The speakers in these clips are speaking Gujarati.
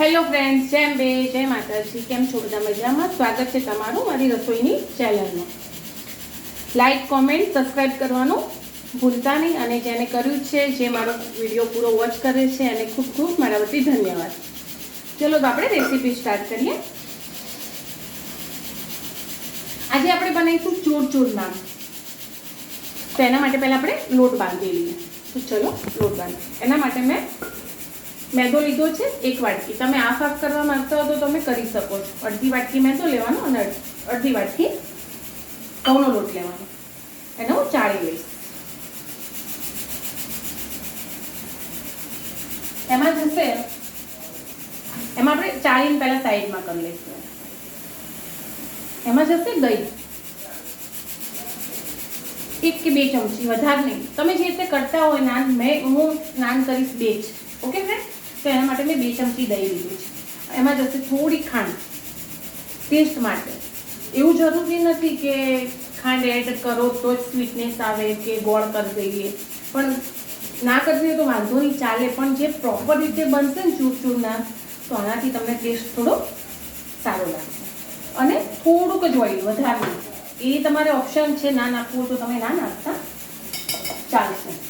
હેલો ફ્રેન્ડ્સ જેમ બે, જય માતાજી. કેમ છો બધા મજામાં? સ્વાગત છે તમારું મારી રસોઈની ચેનલમાં લાઇક કોમેન્ટ સબસ્ક્રાઈબ કરવાનું ભૂલતા નહીં અને જેને કર્યું છે, જે મારો વીડિયો પૂરો વોચ કરે છે અને ખૂબ ખૂબ મારા વતી ધન્યવાદ. ચલો તો આપણે રેસીપી સ્ટાર્ટ કરીએ. આજે આપણે બનાવીશું ચૂર ચૂર નામ. તો એના માટે પહેલાં આપણે લોટ બાંધી લઈએ. તો ચલો, લોટ બાંધી એના માટે મેં મેદો લીધો છે, એક વાટકી. તમે આ સાફ કરવા માંગતા હો તો તમે કરી શકો છો. અડધી વાટકી મેદો લેવાનો અને અડધી વાટકી ઘઉંનો લોટ લેવાનો. એને હું ચાળી લઈશ. એમાં જશે, એમાં આપણે ચાળીને પહેલાં સાઈડમાં કરી લઈશું. એમાં જશે દહીં. એક કે બે ચમચી, વધારે નહીં. તમે જે રીતે કરતા હોય નાન, મેં, હું નાન કરીશ બે જ. ઓકે ફ્રેન્ડ તો એના માટે મેં બે ચમચી દહીં લીધું છે. એમાં જશે થોડી ખાંડ. ટેસ્ટ માટે. એવું જરૂરી નથી કે ખાંડ એડ કરો તો જ સ્વીટનેસ આવે કે ગોળ કરી દઈએ. પણ ના કરી દઈએ તો વાંધો નહીં, ચાલે. પણ જે પ્રોપર રીતે બનશે ને ચૂરચૂરના, તો આનાથી તમને ટેસ્ટ થોડો સારો લાગશે. અને થોડુંક જ ઓઇલ વધારે એ તમારે ઓપ્શન છે, ના નાખવું તો તમે ના નાખતા. ચાલશે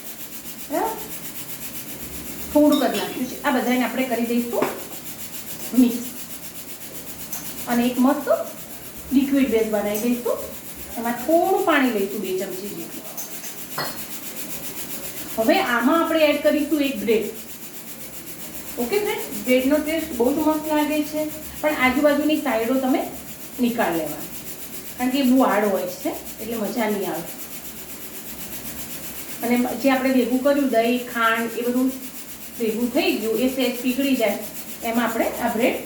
થોડુંક જ નાખ્યું છે. આ બધાને આપણે કરી દઈશું મિક્સ. અને એક મસ્ત લિક્વિડ બેઝ બનાવી દઈશું. એમાં થોડું પાણી લઈશું, બે ચમચી જેટલું. હવે આમાં આપણે એડ કરીશું એક બ્રેડ ઓકે ફ્રેન્ડ બ્રેડનો ટેસ્ટ બહુ જ મસ્ત લાગે છે. પણ આજુબાજુની સાઈડો તમે નિકાળ લેવા કારણ કે એ બહુ આડ હોય છે, એટલે મજા નહીં આવે. અને જે આપણે ભેગું કર્યું, દહીં, ખાંડ, એ બધું ભેગું થઈ ગયું, એ સેજ પીગળી જાય. એમાં આપણે આ બ્રેડ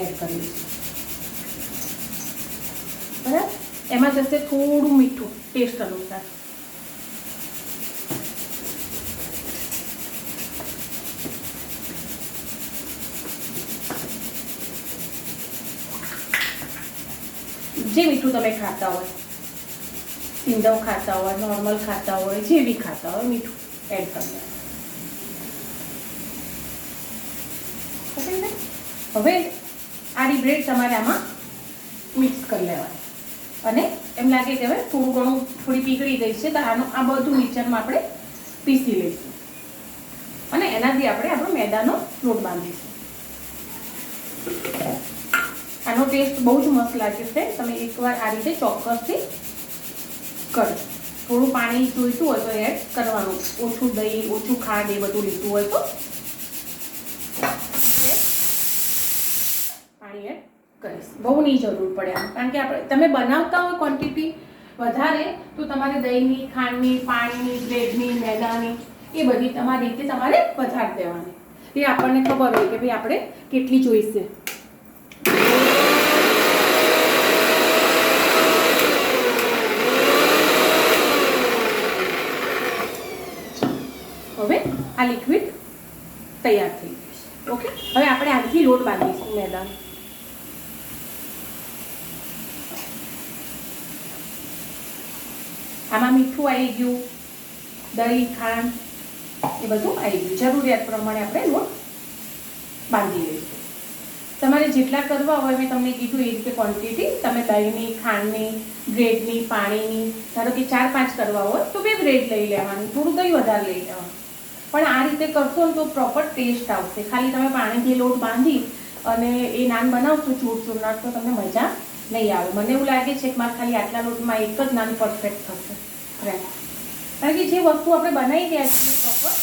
એડ કરી દઈશું બરાબર? એમાં જશે થોડું મીઠું, ટેસ્ટ અનુસાર. જે મીઠું તમે ખાતા હોય સિંધવ ખાતા હોય, નોર્મલ ખાતા હોય, જે બી ખાતા હોય, મીઠું એડ કરી ને? હવે આડી બ્રેડ તમારે આમાં મિક્સ કરી લેવાની. અને એમ લાગે કે હવે થોડું ઘણું થોડી પીગળી ગઈ છે, તો આનું આ બધું મિક્સરમાં આપણે પીસી લઈશું. અને એનાથી આપણે આપણો મેદાનો લોટ બાંધીશું. આનો ટેસ્ટ બહુ જ મસ્ત લાગે છે. તમે એકવાર આ રીતે ચોક્કસથી કરો થોડું પાણી જોઈતું હોય તો એડ કરવાનું. ઓછું દહીં, ઓછું ખાંડ એ બધું લીધું હોય તો એ પાણી એડ કરીશ. બહુ નહીં જરૂર પડે આમ. કારણ કે આપણે તમે બનાવતા હોય ક્વોન્ટિટી વધારે, તો તમારે દહીંની, ખાંડની, પાણીની, બ્રેડની, મેદાની, એ બધી તમારી રીતે તમારે વધારી દેવાની. એ આપણને ખબર હોય કે ભાઈ આપણે કેટલી જોઈશે. હવે આ લિક્વિડ તૈયાર થઈ ગયું ઓકે હવે આપણે આજથી લોટ બાંધીશું મેદાન. આમાં મીઠું આવી ગયું, દહીં, ખાંડ, એ બધું આવી ગયું. જરૂરિયાત પ્રમાણે આપણે લોટ બાંધી લઈશું તમારે જેટલા કરવા હોય, મેં તમને કીધું એ રીતે ક્વોન્ટિટી તમે દહીંની, ખાંડની, બ્રેડની, પાણીની, ધારો કે ચાર પાંચ કરવા હોય, તો બે બ્રેડ લઈ લેવાનું. થોડું દહીં વધારે લઈ લેવાનું. પણ આ રીતે કરશો ને તો પ્રોપર ટેસ્ટ આવશે. ખાલી તમે પાણીથી લોટ બાંધી અને એ નાન બનાવશો, ચૂર ચૂરનાર તો તમને મજા નહીં આવે. મને એવું લાગે છે કે મારે ખાલી આટલા લોટમાં એક જ નાન પરફેક્ટ થશે. ફ્રેન્ડ કારણ કે જે વસ્તુ આપણે બનાવી રહ્યા છીએ પ્રોપર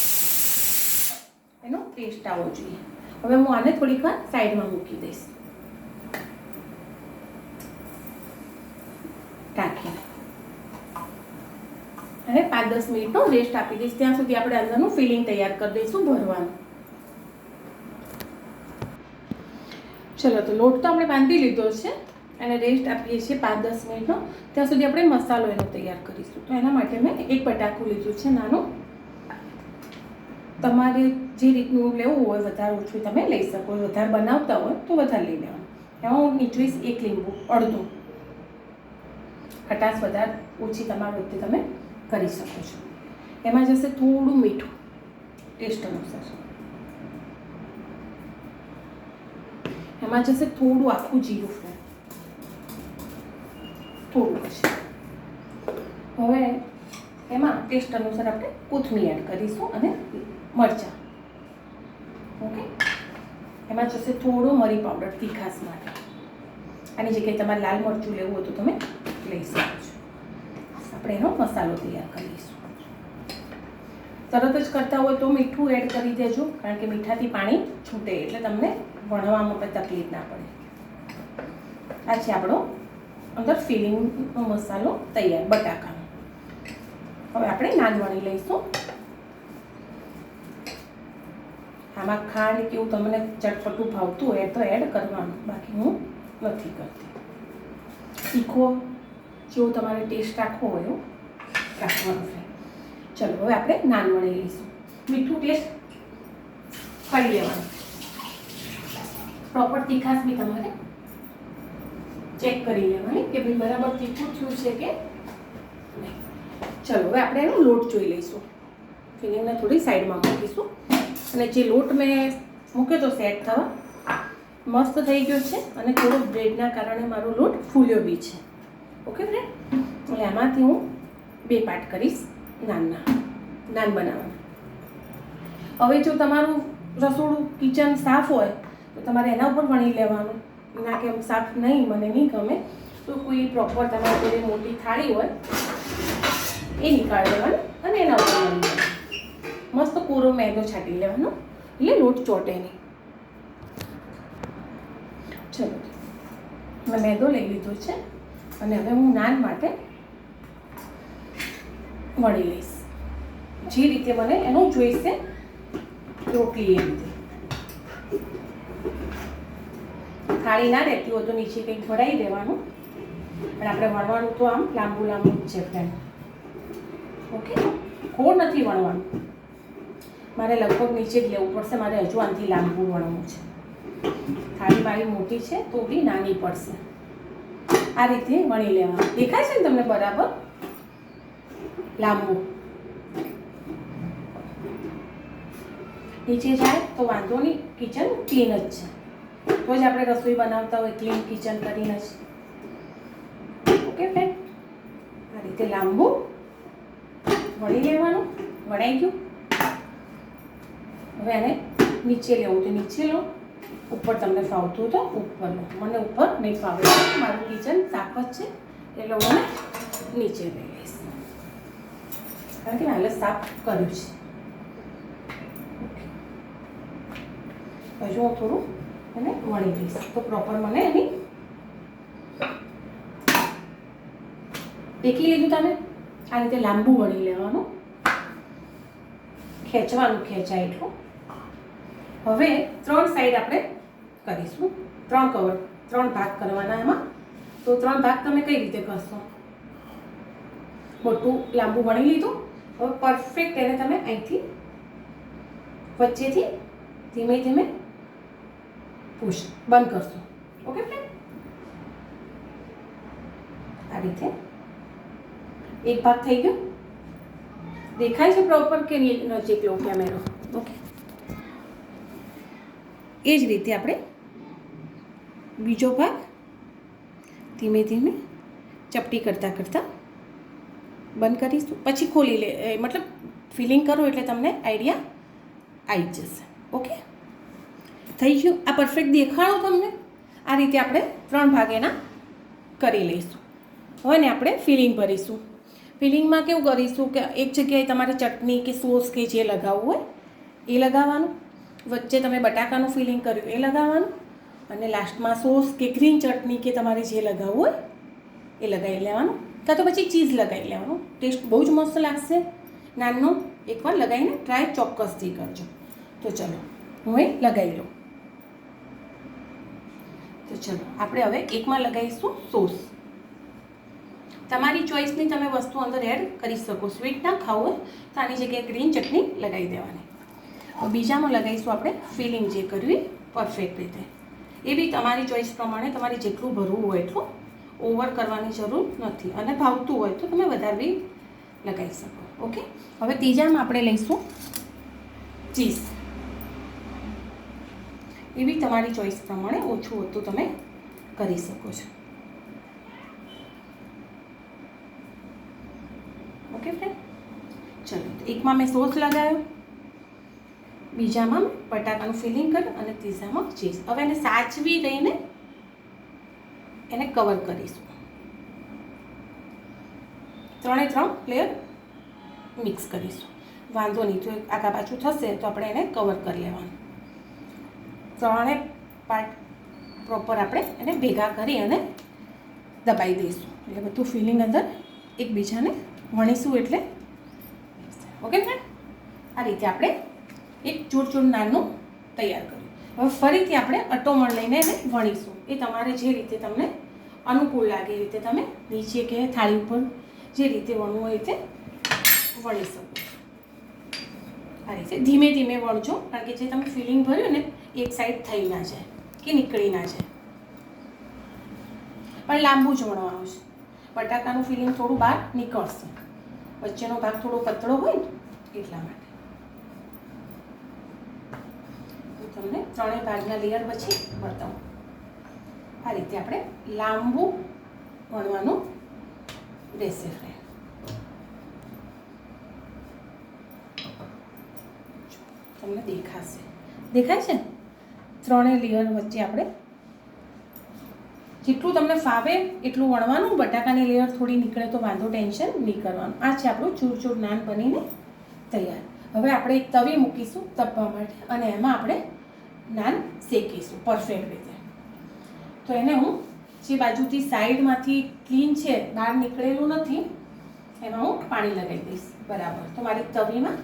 એનો ટેસ્ટ આવવો જોઈએ. હવે હું આને થોડીક વાર સાઈડમાં મૂકી દઈશ. ટાંકીને અને પાંચ દસ મિનિટનો રેસ્ટ આપી દઈશ. ત્યાં સુધી આપણે અંદરનું ફિલિંગ તૈયાર કરી દઈશું ભરવાનું. ચલો, તો લોટ તો આપણે બાંધી લીધો છે. અને રેસ્ટ આપીએ છીએ પાંચ દસ મિનિટનો. ત્યાં સુધી આપણે મસાલો એનો તૈયાર કરીશું. તો એના માટે મેં એક બટાકું લીધું છે નાનું. તમારે જે રીતનું લેવું હોય વધારે ઓછું તમે લઈ શકો. વધારે બનાવતા હોય તો વધારે લઈ લેવાનું. એમાં હું નીચવીશ એક લીંબુ, અડધું. ખટાશ વધારે ઓછી તમારી રીતે તમે કરી શકો છો. એમાં જશે થોડું મીઠું, ટેસ્ટ અનુસાર. એમાં જશે થોડું આખું જીરું ફ્રેન્ડ હશે હવે એમાં ટેસ્ટ અનુસાર આપણે કોથમીર એડ કરીશું અને મરચાં. ઓકે? એમાં જશે થોડો મરી પાવડર તીખાસ માટે. આની જગ્યાએ તમારે લાલ મરચું લેવું હોય તો તમે લઈ શકો છો. આપણે એનો મસાલો તૈયાર કરીશું તરત જ કરતા હોય તો મીઠું એડ કરી દેજો, કારણ કે મીઠાથી પાણી છૂટે એટલે તમને વણવામાં પણ તકલીફ ના પડે. આ છે આપણો અંદર ફિલિંગનો મસાલો તૈયાર, બટાકાનો. હવે આપણે નાન વણી લઈશું. આમાં ખાંડ કે એવું તમને ચટપટું ભાવતું હોય તો એડ કરવાનું, બાકી હું નથી કરતી. તીખો જેવો તમારે ટેસ્ટ રાખવો હોય એવું રાખવાનું છે. ચલો, હવે આપણે નાન વણી લઈશું. મીઠું ટેસ્ટ કરી લેવાનું. પ્રોપર તીખાસ બી તમારે ચેક કરી લેવાની કે ભાઈ બરાબર તીખું થયું છે કે નહીં. ચલો, હવે આપણે એનો લોટ જોઈ લઈશું. ફિલિંગને થોડી સાઈડમાં મૂકીશું. અને જે લોટ મેં મૂક્યો તો સેટ થવા મસ્ત થઈ ગયો છે અને થોડો બ્રેડના કારણે મારો લોટ ફૂલ્યો બી છે. ઓકે ફ્રેન્ડ એટલે આમાંથી હું બે પાર્ટ કરીશ નાનના. નાન બનાવવાના. હવે જો તમારું રસોડું કિચન સાફ હોય, તો તમારે એના ઉપર વણી લેવાનું. ના કેમ સાફ નહીં, મને નહીં ગમે. તો કોઈ પ્રોપર તમારી જોડે મોટી થાળી હોય, એ નીકાળી લેવાનું અને એના ઉપર મસ્ત કોરો મેદો છાંટી લેવાનો. એટલે લોટ ચોટે નહીં. ચલો, મેં મેદો લઈ લીધો છે અને હવે હું નાન માટે વળી લઈશ. જે રીતે મને એનું જોઈશે રોટલી એ રીતે. થાળી ના રહેતી હોય તો નીચે કંઈક ભરાઈ દેવાનું. પણ આપણે વણવાનું તો આમ લાંબુ લાંબુ છે ફ્રેન્ડ ઓકે ખોડ નથી વણવાનું. મારે લગભગ નીચે જ લેવું પડશે, મારે હજુ આનાથી લાંબુ વણવું છે. થાળી મારી મોટી છે, તો બી નાની પડશે. આ રીતે વણી લેવાનું. દેખાય છે ને તમને બરાબર? લાંબુ. નીચે જાય તો વાંધો નહીં કિચન ક્લીન જ છે. તો જ આપણે રસોઈ બનાવતા હોય ક્લીન કિચન કરીને જ. ઓકે ફ્રેન્ડ આ રીતે લાંબુ વળી લેવાનું, વણાઈ ગયું. હવે એને નીચે લેવું તો નીચે લો. ઉપર તમને ફાવતું તો ઉપર લો. મને ઉપર નહીં ફાવે. મારું કિચન સાફ જ છે. એટલે હું નીચે લઈ લઈશ. કારણ કે હાલે સાફ કર્યું છે. હજુ હું થોડું એને વણી દઈશ. તો પ્રોપર મને એની દેખી લીધું તમે આ રીતે લાંબુ વણી લેવાનું. ખેંચવાનું ખેંચાય એટલું. હવે ત્રણ સાઈડ આપણે કરીશું. ત્રણ કવર ત્રણ ભાગ કરવાના એમાં. તો ત્રણ ભાગ તમે કઈ રીતે કરશો? મોટું, લાંબુ વણી લીધું. હવે પરફેક્ટ એને તમે અહીંથી વચ્ચેથી ધીમે ધીમે પુશ બંધ કરશો ઓકે ફ્રેન્ડ આ રીતે એક ભાગ થઈ ગયો? દેખાય છે પ્રોપર કે નજીક લો કેમેરો ઓકે એ જ રીતે આપણે બીજો ભાગ ધીમે ધીમે ચપટી કરતાં કરતાં બંધ કરીશું. પછી ખોલી લે, એ મતલબ ફિલિંગ કરો એટલે તમને આઈડિયા આવી જ જશે. ઓકે થઈ ગયું. આ પરફેક્ટ દેખાડો તમને આ રીતે આપણે ત્રણ ભાગેના કરી લઈશું. હવે ને આપણે ફિલિંગ ભરીશું. ફિલિંગમાં કેવું કરીશું કે એક જગ્યાએ તમારે ચટણી કે સોસ કે જે લગાવવું હોય, એ લગાવવાનું. વચ્ચે તમે બટાકાનું ફિલિંગ કર્યું, એ લગાવવાનું. અને લાસ્ટમાં સોસ કે ગ્રીન ચટણી કે તમારે જે લગાવવું હોય, એ લગાવી લેવાનું. કાં તો પછી ચીઝ લગાવી લેવાનું. ટેસ્ટ બહુ જ મસ્ત લાગશે. નાનનો એકવાર લગાવીને ટ્રાય ચોક્કસથી કરજો. તો ચલો, હું એ લગાવી લઉં. તો ચલો, આપણે હવે કેકમાં લગાવીશું સોસ. તમારી ચોઈસની તમે વસ્તુ અંદર એડ કરી શકો. સ્વીટ ના ખાવું હોય તો આની જગ્યાએ ગ્રીન ચટણી લગાવી દેવાની. બીજામાં લગાવીશું આપણે ફિલિંગ જે કરવી પરફેક્ટ રીતે. એ બી તમારી ચોઈસ પ્રમાણે તમારે જેટલું ભરવું હોય એટલું ઓવર કરવાની જરૂર નથી. અને ભાવતું હોય તો તમે વધારે લગાવી શકો. ઓકે હવે ત્રીજામાં આપણે લઈશું ચીઝ એ બી તમારી ચોઈસ પ્રમાણે ઓછું હોતું તમે કરી શકો છો. ઓકે ફ્રેન્ડ ચલો એકમાં મેં સોસ લગાવ્યો બીજામાં બટાકાનું ફિલિંગ કર્યું અને ત્રીજામાં ચીઝ હવે એને સાચવી લઈને એને કવર કરીશું. ત્રણે ત્રણ લેયર મિક્સ કરીશું. વાંધો નહીં, જો આગા પાછું થશે તો આપણે એને કવર કરી લેવાનું. ત્રણે પાર્ટ પ્રોપર આપણે એને ભેગા કરી અને દબાઈ દઈશું. એટલે બધું ફિલિંગ અંદર એકબીજાને વણીશું એટલે. ઓકે ફ્રેન્ડ આ રીતે આપણે એક ચૂર ચૂર નાનું તૈયાર કર્યું. હવે ફરીથી આપણે અટોમણ લઈને એને વણીશું. એ તમારે જે રીતે તમને અનુકૂળ લાગે એ રીતે તમે નીચે કે થાળી ઉપર જે રીતે વણવું હોય રીતે વણી શકો. આ રીતે ધીમે ધીમે વણજો. કારણ કે જે તમે ફિલિંગ ભર્યું ને એક સાઈડ થઈ ના જાય કે નીકળી ના જાય. પણ લાંબુ જ વણવાનું છે. બટાકાનું ફિલિંગ થોડું બહાર નીકળશે. વચ્ચેનો ભાગ થોડો પતળો હોય ને, એટલા માટે. તમને ત્રણેય ભાગના લેયર પછી બતાવું. આ રીતે આપણે લાંબુ વણવાનું રહેશે ફ્રેન્ડ તમને દેખાશે. દેખાય છે ને? ત્રણેય લેયર વચ્ચે આપણે જેટલું તમને ફાવે એટલું વણવાનું, બટાકાની લેયર થોડી નીકળે તો વાંધો ટેન્શન નહીં કરવાનું. આ છે આપણું ચૂરચૂર નાન બનીને તૈયાર. હવે આપણે એક તવી મૂકીશું તપવા માટે અને એમાં આપણે નાન શેકીશું પરફેક્ટ રીતે. તો એને હું જે બાજુથી સાઈડમાંથી ક્લીન છે, બહાર નીકળેલું નથી, એમાં હું પાણી લગાવી દઈશ. બરાબર. તો મારી તવીમાં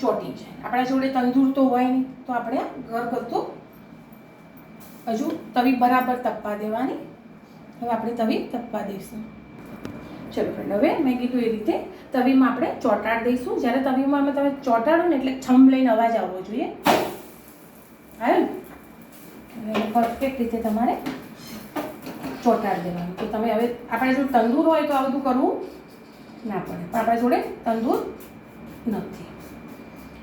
ચોટી છે આપણા જોડે તંદૂર તો હોય નહીં, તો આપણે આ ઘરગથ્થુ હજુ તવી બરાબર તપવા દેવાની. હવે આપણે તવી તપવા દઈશું. ચલો ફ્રેન્ડ હવે મેં કીધું એ રીતે તવીમાં આપણે ચોટાડ દઈશું. જ્યારે તવીમાં અમે તમે ચોટાડો ને એટલે છમ લઈને અવાજ આવવો જોઈએ. આવ્યો ને પરફેક્ટ રીતે તમારે ચોટાડ દેવાનું? તો તમે હવે આપણે જો તંદૂર હોય તો આ બધું કરવું ના પડે. પણ આપણા જોડે તંદૂર નથી.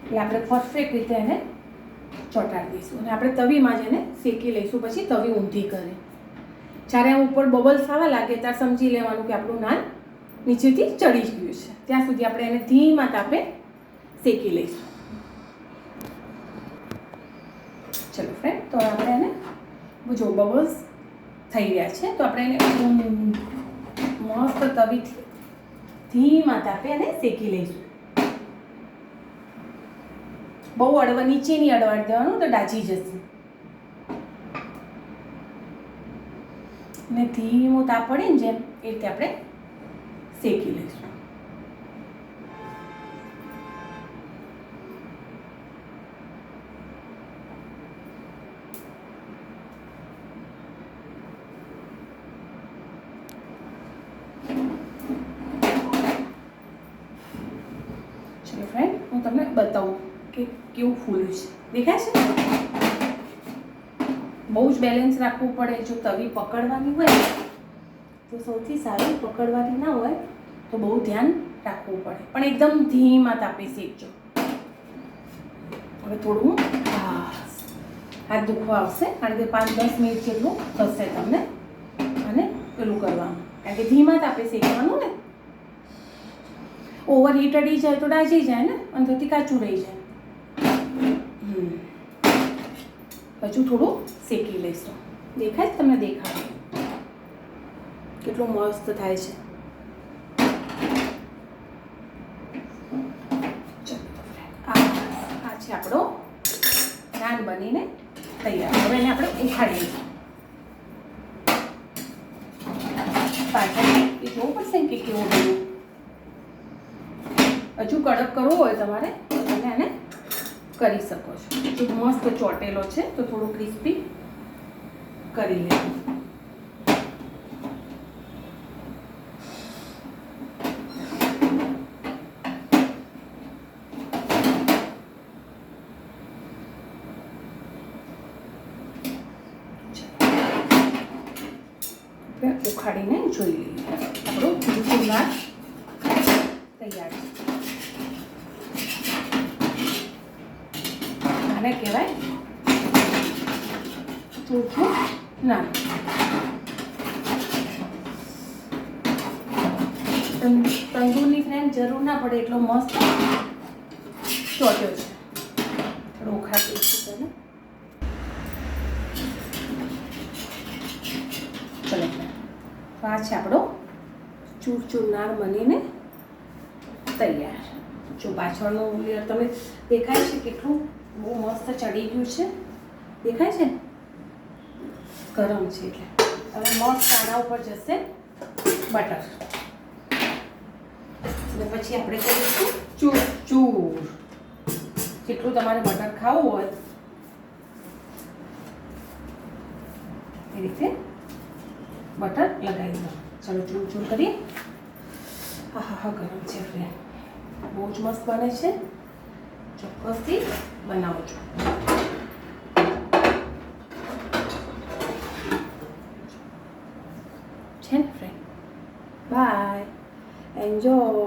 એટલે આપણે પરફેક્ટ રીતે એને ચોંટાડી દઈશું. અને આપણે તવીમાં જ એને શેકી લઈશું, પછી તવી ઊંધી કરે. જ્યારે આ ઉપર બબલ્સ આવવા લાગે ત્યારે સમજી લેવાનું કે આપણું નાન નીચેથી ચડી ગયું છે. ત્યાં સુધી આપણે એને ધીમા તાપે શેકી લઈશું. ચલો ફ્રેન્ડ તો આપણે એને જો બબલ્સ થઈ રહ્યા છે, તો આપણે એને મસ્ત તવીથી ધીમા તાપે એને શેકી લઈશું. બહુ અડવા નીચે નહીં અડવાડ દેવાનું તો ડાચી જશે. ને ધીમો તાપ પડે ને જેમ, એ રીતે આપણે શેકી લઈશું. ચલો ફ્રેન્ડ હું તમને બતાવું. કેવું ફૂલ્યું છે. દેખાય છે? બહુ જ બેલેન્સ રાખવું પડે. જો તવી પકડવાની હોય, તો સૌથી સારું પકડવાની ના હોય, તો બહુ ધ્યાન રાખવું પડે. પણ એકદમ ધીમા તાપે શેકજો. હવે થોડું હાથ દુખવા આવશે. કારણ કે પાંચ દસ મિનિટ જેટલું થશે તમને. અને પેલું કરવાનું. કારણ કે ધીમા તાપે શેકવાનું ને. ઓવર હીટ અડી જાય તો ડાજી જાય ને. અંદરથી કાચું રહી જાય. હજુ થોડું શેકી લઈશું દેખાય છે તમને દેખાય? કેટલું મસ્ત થાય છે. આ છે આપણો નાન બનીને તૈયાર. હવે એને આપણે ઉખાડી લઈશું પાછળ એ જોવું પડશે કે કેવું હજુ કડક કરવું હોય તમારે? કરી શકો છો. જો મસ્ત ચોટેલો છે, તો થોડું ક્રિસ્પી કરી લેવું આપણે ઉખાડીને જોઈ લઈએ. આપણું બિલકુલ નાશ તૈયાર છે આને કહેવાય ચોખ્ખું ના તં- તંદૂરની ફ્રેન્ડ જરૂર ના પડે એટલો મસ્ત ચોટ્યો છે. રોખા દઈશું તને. ચલો, તો આપણો ચૂર ચૂરનાર બનીને તૈયાર. જો પાછળનું લેયર તમે દેખાય છે કેટલું બહુ મસ્ત ચડી ગયું છે. દેખાય છે ગરમ છે એટલે. હવે મસ્ત આના ઉપર જશે બટર. અને પછી આપણે કરીશું ચૂર ચૂર. જેટલું તમારે બટર ખાવું હોય. એ રીતે બટર લગાવી દો. ચાલો, ચૂર ચૂર કરીએ. હા હા હા ગરમ છે ફ્રેન્ડ બહુ જ મસ્ત બને છે. ચોક્કસથી બનાવજો છે ને ફ્રેન્ડ બાય એન્જોય